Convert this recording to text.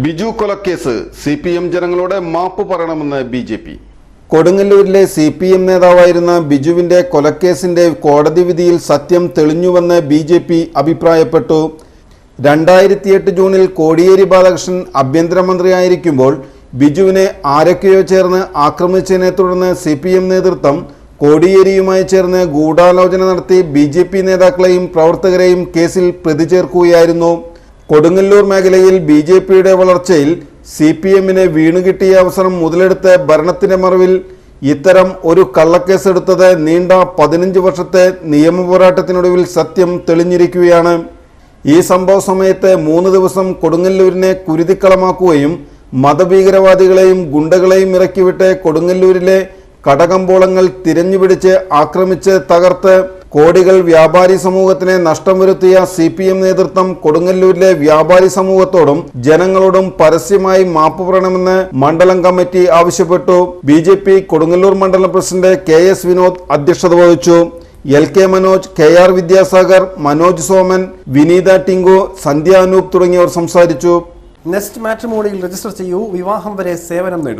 ബിജു കൊലക്കേസ് C P M ജനങ്ങളോട് മാപ്പ് പറയണമെന്ന് ബി ജെ പി കൊടുങ്ങല്ലൂരിലെ സി പി എം നേതാവായിരുന്ന ബിജുവിന്റെ കൊലക്കേസിന്റെ കോടതി വിധിയിൽ സത്യം തെളിഞ്ഞുവെന്ന് ബി ജെ പി അഭിപ്രായപ്പെട്ടു. രണ്ടായിരത്തിയെട്ട് ജൂണിൽ കോടിയേരി ബാലകൃഷ്ണൻ ആഭ്യന്തരമന്ത്രിയായിരിക്കുമ്പോൾ ബിജുവിനെ ആരൊക്കെയോ ചേർന്ന് ആക്രമിച്ചതിനെ തുടർന്ന് സി പി എം നേതൃത്വം കോടിയേരിയുമായി ചേർന്ന് ഗൂഢാലോചന നടത്തി ബി ജെ പി നേതാക്കളെയും പ്രവർത്തകരെയും കേസിൽ പ്രതി ചേർക്കുകയായിരുന്നു. കൊടുങ്ങല്ലൂർ മേഖലയിൽ ബി ജെ പിയുടെ വളർച്ചയിൽ സി പി എമ്മിന് വീണുകിട്ടിയ അവസരം മുതലെടുത്ത് ഭരണത്തിന്റെ മറവിൽ ഇത്തരം ഒരു കള്ളക്കേസെടുത്തത് നീണ്ട പതിനഞ്ച് വർഷത്തെ നിയമ പോരാട്ടത്തിനൊടുവിൽ സത്യം തെളിഞ്ഞിരിക്കുകയാണ്. ഈ സംഭവ സമയത്ത് മൂന്ന് ദിവസം കൊടുങ്ങല്ലൂരിനെ കുരുതിക്കളമാക്കുകയും മതഭീകരവാദികളെയും ഗുണ്ടകളെയും ഇറക്കിവിട്ട് കൊടുങ്ങല്ലൂരിലെ കടകമ്പോളങ്ങൾ തിരഞ്ഞുപിടിച്ച് ആക്രമിച്ച് തകർത്ത് കോടികൾ വ്യാപാരി സമൂഹത്തിന് നഷ്ടം വരുത്തിയ സി പി എം നേതൃത്വം കൊടുങ്ങല്ലൂരിലെ വ്യാപാരി സമൂഹത്തോടും ജനങ്ങളോടും പരസ്യമായി മാപ്പ് പറയണമെന്ന് മണ്ഡലം കമ്മിറ്റി ആവശ്യപ്പെട്ടു. ബി ജെ പി കൊടുങ്ങല്ലൂർ മണ്ഡലം പ്രസിഡന്റ് കെ എസ് വിനോദ് അധ്യക്ഷത വഹിച്ചു. L K Manoj K R Vidyasagar Manoj Soman Vineetha Tinku Sandhya Anoop തുടങ്ങിയവർ സംസാരിച്ചു. നെസ്റ്റ് മാട്രിമോണിയിൽ രജിസ്റ്റർ ചെയ്യൂ. വിവാഹം വരെ സേവനം നേടൂ.